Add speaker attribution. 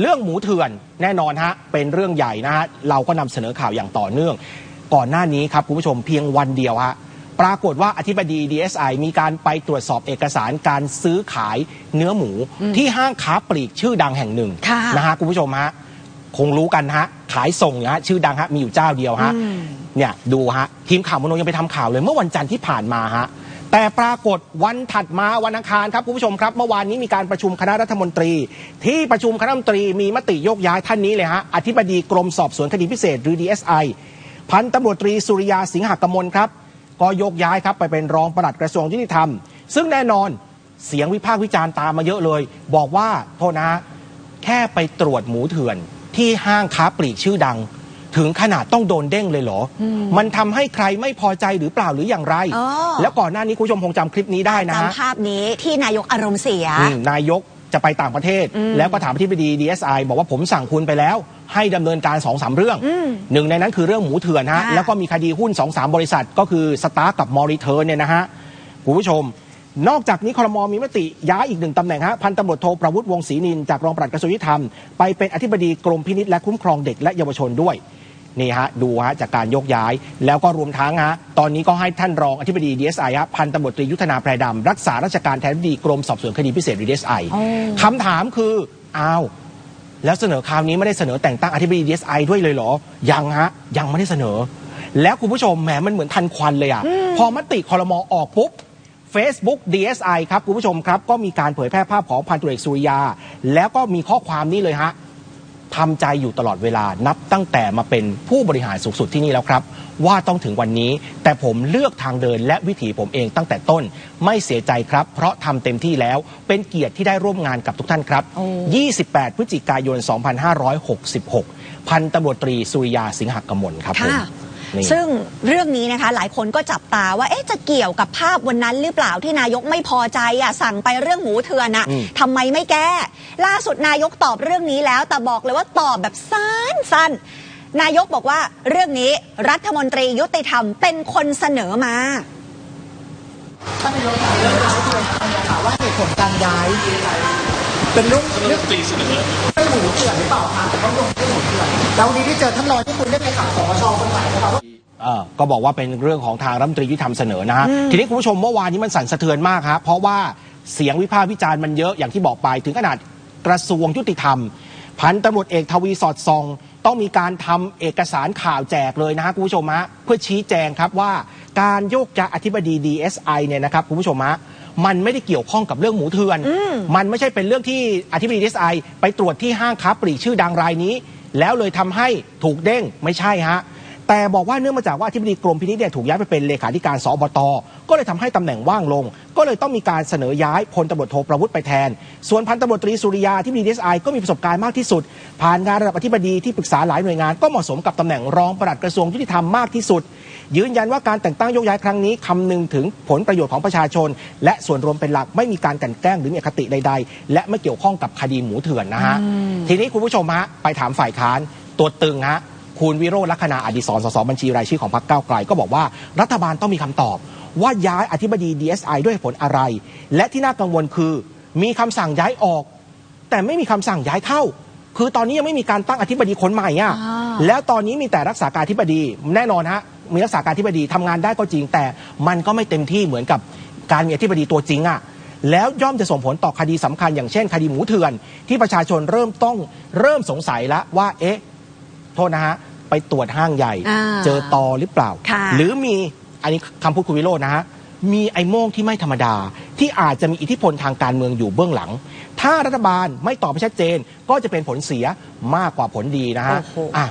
Speaker 1: เรื่องหมูเถื่อนแน่นอนฮะเป็นเรื่องใหญ่นะฮะเราก็นำเสนอข่าวอย่างต่อเนื่อง ก่อนหน้านี้ครับคุณผู้ชมเพียงวันเดียวฮะปรากฏว่าอธิบดี DSI มีการไปตรวจสอบเอกสารการซื้อขายเนื้อหมูที่ห้างค้าปลีกชื่อดังแห่งหนึ่ง
Speaker 2: ค่ะ
Speaker 1: นะฮะคุณผู้ชมฮะคงรู้กันฮะขายส่งนะฮะชื่อดังฮะมีอยู่เจ้าเดียวฮะ
Speaker 2: อืม
Speaker 1: เนี่ยดูฮะทีมข่าวมโนยังไปทำข่าวเลยเมื่อวันจันทร์ที่ผ่านมาฮะ แต่ปรากฏวันถัดมาวันอังคารครับคุณผู้ชมครับ เมื่อวานนี้มีการประชุมคณะรัฐมนตรี ที่ประชุมคณะรัฐมนตรีมีมติโยกย้ายท่านนี้เลยฮะอธิบดีกรมสอบสวนคดีพิเศษหรือ DSI พันตำรวจตรีสุริยาสิงหกมลครับ ก็โยกย้ายครับไปเป็นรองปลัดกระทรวงยุติธรรม ซึ่งแน่นอนเสียงวิพากษ์วิจารณ์ตามมาเยอะเลย บอกว่าโทษนะแค่ไปตรวจหมูเถื่อนที่ห้างค้าปลีกชื่อดัง ถึงขนาดต้องโดนเด้งเลยเหรออมันทำให้ใครไม่พอใจหรือเปล่าหรืออย่างไร
Speaker 2: อ๋อ
Speaker 1: แล้วก่อนหน้านี้คุณผู้ชมคงจำคลิปนี้ได้นะฮะ
Speaker 2: จำภาพนี้ที่นายกอารมณ์เสีย
Speaker 1: อืมนายกจะไปต่างประเทศ
Speaker 2: อืม
Speaker 1: แล้วก็ถามที่ปดี DSI บอกว่าผมสั่งคุณไปแล้ว ให้ดำเนินการ2อสาเรื่อง
Speaker 2: อืม
Speaker 1: หนึ่งในนั้นคือเรื่องหมูเถื่อนฮะ
Speaker 2: ค่ะ
Speaker 1: แล้วก็มีคดีหุ้น2อสาบริษัท ก็คือสตาร์กับมอริเทิร์นเนี่ยนะฮะคุณผู้ชมนอกจากนี้ครมมีมติย้ายอีกหนึ่งตำแหน่งฮะพันตำรวจโทประวุฒิวงศ์ศรีนินจากรองปลัดกระทรวงยุติธรรม ไปเป็นอธิบดีกรมพินิษและคุ้มครองเด็กและเยาวชนด้วย นี่ฮะดูฮะจากการยกย้าย แล้วก็รวมทั้งฮะตอนนี้ก็ให้ท่านรองอธิบดี DSI ฮะพันตำรวจตรียุทธนาแพรดำรักษาราชการแทนอธิบดีกรมสอบสวนคดีพิเศษ DSI
Speaker 2: อ๋อ
Speaker 1: คำถามคืออ้าวแล้วเสนอคราวนี้ไม่ได้เสนอแต่งตั้งอธิบดี DSI ด้วยเลยเหรอ ยังฮะ ยังไม่ได้เสนอ แล้วคุณผู้ชมแหมมันเหมือนทันควันเลยอะพอมติคอรมอออกปุ๊บ Facebook DSI ครับ คุณผู้ชมครับ ก็มีการเผยแพร่ภาพของพันตรวจเอกสุริยา แล้วก็มีข้อความนี้เลยฮะ ทำใจอยู่ตลอดเวลานับตั้งแต่มาเป็นผู้บริหารสูงสุดที่นี่แล้วครับ ว่าต้องถึงวันนี้ แต่ผมเลือกทางเดินและวิถีผมเองตั้งแต่ต้นไม่เสียใจครับ เพราะทำเต็มที่แล้วเป็นเกียรติที่ได้ร่วมงานกับทุกท่านครับ
Speaker 2: โอ้
Speaker 1: 28 พฤศจิกายน 2566 พันตำรวจตรีสุริยาสิงหกมลครับผม
Speaker 2: ค่ะ
Speaker 1: นี่
Speaker 2: ซึ่งเรื่องนี้นะคะหลายคนก็จับตาว่าเอ๊ะจะเกี่ยวกับภาพวันนั้นหรือเปล่าที่นายกไม่พอใจอะสั่งไปเรื่องหมูเถื่อนอะ
Speaker 1: อืม
Speaker 2: ทำไมไม่แก้ ล่าสุดนายกตอบเรื่องนี้แล้ว แต่บอกเลยว่าตอบแบบสั้นๆนายกบอกว่าเรื่องนี้รัฐมนตรียุติธรรมเป็นคนเสนอมา
Speaker 3: ท่านนายกค่ะเรื่องย้ายตัวค่ะว่าเหตุผลการย้าย เป็นเรื่องเรื่อง
Speaker 4: ตีเสนอ
Speaker 3: เรื่องหมูเถื่อนหรือเปล่าคะแต่ต้องลง แล้ววันนี้ที่เจอท่านรองที่คุณได้ไปขับสชคนใหม่นะคะว่า
Speaker 1: เอ่อก็บอกว่าเป็นเรื่องของทางรัฐมนตรียุติธรรมเสนอนะฮะ
Speaker 2: อืม
Speaker 1: ทีนี้คุณผู้ชมเมื่อวานนี้มันสั่นสะเทือนมากครับเพราะว่าเสียงวิพากษ์วิจารณ์มันเยอะอย่างที่บอกไปถึงขนาดกระทรวงยุติธรรม พันตำรวจเอกทวีสอดส่อง ต้องมีการทำเอกสารข่าวแจกเลยนะฮะคุณผู้ชมฮะเพื่อชี้แจงครับว่าการโยกย้ายอธิบดี DSI เนี่ยนะครับคุณผู้ชมฮะมันไม่ได้เกี่ยวข้องกับเรื่องหมูเถื่อน มันไม่ใช่เป็นเรื่องที่อธิบดี DSI ไปตรวจที่ห้างค้าปลีกชื่อดังรายนี้ แล้วเลยทำให้ถูกเด้งไม่ใช่ฮะ แต่บอกว่าเนื่องมาจากว่าอธิบดีกรมพินิจเนี่ยถูกย้ายไปเป็นเลขาธิการสอบต ก็เลยทำให้ตำแหน่งว่างลง ก็เลยต้องมีการเสนอย้ายพลตำรวจโทประวุฒิไปแทน ส่วนพันตำรวจตรีสุริยาที่มีดีเอสไอก็มีประสบการณ์มากที่สุด ผ่านงานระดับอธิบดีที่ปรึกษาหลายหน่วยงานก็เหมาะสมกับตำแหน่งรองปลัดกระทรวงยุติธรรมมากที่สุด ยืนยันว่าการแต่งตั้งโยกย้ายครั้งนี้คำนึงถึงผลประโยชน์ของประชาชน และส่วนรวมเป็นหลักไม่มีการกลันแกล้งหรือมีอคติใด ๆ และไม่เกี่ยวข้องกับคดีหมูเถื่อนนะฮะทีนี้คุณผู้ชมฮะไปถามฝ่ายค้านตัวตึงฮะ คุณวิโรจน์ลักษณะอดิศรสสบัญชีรายชื่อของพรรคก้าวไกลก็บอกว่ารัฐบาลต้องมีคำตอบ ว่าย้ายอธิบดี DSI ด้วยเหตุผลอะไร และที่น่ากังวลคือ มีคำสั่งย้ายออก แต่ไม่มีคำสั่งย้ายเข้า คือตอนนี้ยังไม่มีการตั้งอธิบดีคนใหม่อะ
Speaker 2: อ่า
Speaker 1: แล้วตอนนี้มีแต่รักษาการอธิบดีแน่นอนฮะมีรักษาการอธิบดีทำงานได้ก็จริง แต่มันก็ไม่เต็มที่เหมือนกับการมีอธิบดีตัวจริงอะแล้วย่อมจะส่งผลต่อคดีสำคัญอย่างเช่น คดีหมูเถื่อน ที่ประชาชนเริ่มต้องเริ่มสงสัยแล้วว่า เอ๊ะ โทษนะฮะ ไปตรวจห้างใหญ่
Speaker 2: อ่า
Speaker 1: เจอตอหรือเปล่า
Speaker 2: ค่ะ
Speaker 1: หรือมีอันนี้คำพูดคุณวิโรจน์นะฮะ มีไอ้โม่งที่ไม่ธรรมดา ที่อาจจะมีอิทธิพลทางการเมืองอยู่เบื้องหลัง ถ้ารัฐบาลไม่ตอบให้ชัดเจน ก็จะเป็นผลเสียมากกว่าผลดีนะฮะ
Speaker 2: โอ้โห
Speaker 1: อะ